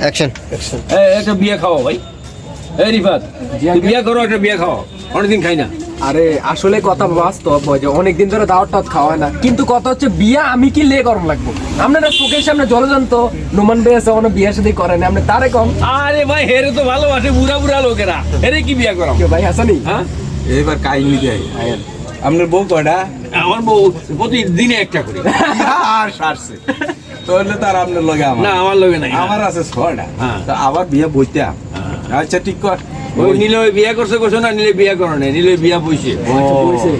Action এই, একটা বিয়ে খাওয়া ভাই। এই রিফাত বিয়ে করো একটা বিয়ে খাওয়া অনেকদিন খাই না। আরে আসলে কথা বাস্তব যে অনেকদিন ধরে দাওয়াত টাওয়াত খাওয়া হয় না। কিন্তু কথা হচ্ছে বিয়া আমি কি লে গরম লাগবো? আপনারা চোখের সামনে জলজন্ত নোমান ভাই আছে কোনো বিয়া সাথে করেন আপনি তারে কম। আরে ভাই হেরে তো ভালোবাসে বুড়া বুড়া লোকেরা। হেরে কি বিয়ে করাম? ভাই হাসানি হ্যাঁ? এবার কাহিনী দেয় আপনার বউ কয়টা? আমার বউ প্রতিদিনে একটা করে। আর সারছে। তাহলে তার আপনার লগে আমার। না আমার লগে নাই। আমার আছে ছয়টা। তো তা আবার বিয়ে বইতাম আচ্ছা ঠিক কর। ওই নিলে ওই বিয়া করছে কোসো না নিলে বিয়া করো না নিলে বিয়া বইছে।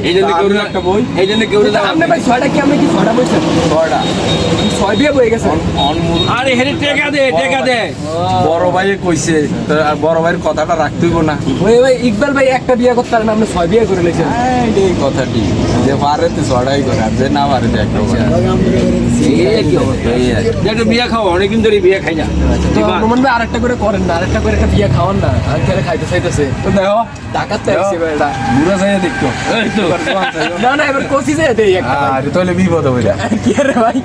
এই জন্য কেউ একটা বই। এই জন্য কেউ আপনি ভাই ছয়টা কি আপনি কি ছয়টা বলছেন ছয়টা। ছয় বিয়ে বয়ে গেছে। আরে হেরে টেকা দে টেকা দে। বড় ভাইয়ে কইছে আর বড় ভাইয়ের কথাটা রাখতেইব না। ওই ভাই ইকবাল ভাই একটা বিয়ে করতে পারেন আপনি ছয় বিয়ে করে লেছেন এই কথাটি যে পারে তো ছড়াই করে আর যে না পারে তো একটা একটা বিয়ে খাও অনেকদিন ধরে বিয়ে খাই না। তো নোমান ভাই আরেকটা করে করেন না আরেকটা করে একটা বিয়ে খাওয়ান না। আর খেলে খাইতে চাইতেছে। তো দেখো। টাকার তো আইছে ভাই এটা বুড়া চাইয়া দেখতো এই তো না না এবার কোসি যে দেই একটা ভাই। আর তাহলে বিপদ হইলা কি রে ভাই?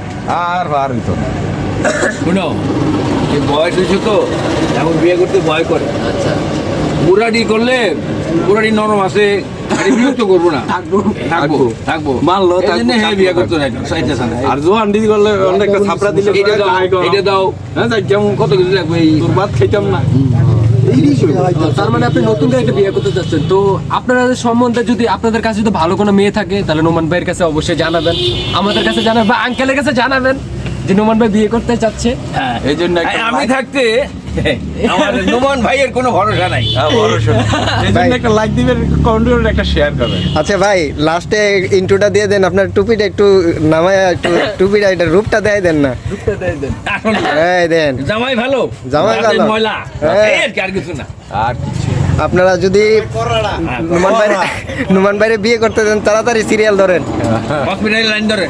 আর পার হইতো না। শুনো বয়স হয়েছে তো এখন বিয়ে করতে ভয় করে। আচ্ছা। বুড়াডি করলে বুড়াডি নরম আছে আরে বিরক্ত করব না। থাকব। থাকব মানলো, হ্যাঁ বিয়ে করতে থাকব। চাইতেছে না। আর জোয়ান করলে অনেকটা দিলে এটা দাও এটা দাও। হ্যাঁ কেমন কত কিছু লাগবে এই তোর ভাত খাইতাম না। তার মানে আপনি নতুন করে একটা বিয়ে করতে চাচ্ছেন। তো আপনাদের সম্বন্ধে যদি আপনাদের কাছে যদি ভালো কোনো মেয়ে থাকে তাহলে নোমান ভাইয়ের কাছে অবশ্যই জানাবেন। আমাদের কাছে জানাবেন বা আঙ্কেলের কাছে জানাবেন যে নোমান ভাই বিয়ে করতে চাচ্ছে। হ্যাঁ এই জন্য আমি থাকতে আমার নোমান ভাইয়ের কোনো ভরসা নাই। হ্যাঁ, বড় শোনো। এই জন্য একটা লাইক দিবেন কমেন্ট একটা শেয়ার করবেন আচ্ছা ভাই লাস্টে ইন্টুটা দিয়ে দেন আপনার টুপিটা একটু নামায় একটু টুপিটা এটা রূপটা দেয় দেন না। আসলে এই দেন। জামাই ভালো? জামাই ভালো। ময়লা। আর কিছু না। আর আপনারা যদি নুমান ভাইরে বিয়ে করতে দেন তাড়াতাড়ি সিরিয়াল ধরেন। হসপিটালে লাইন ধরে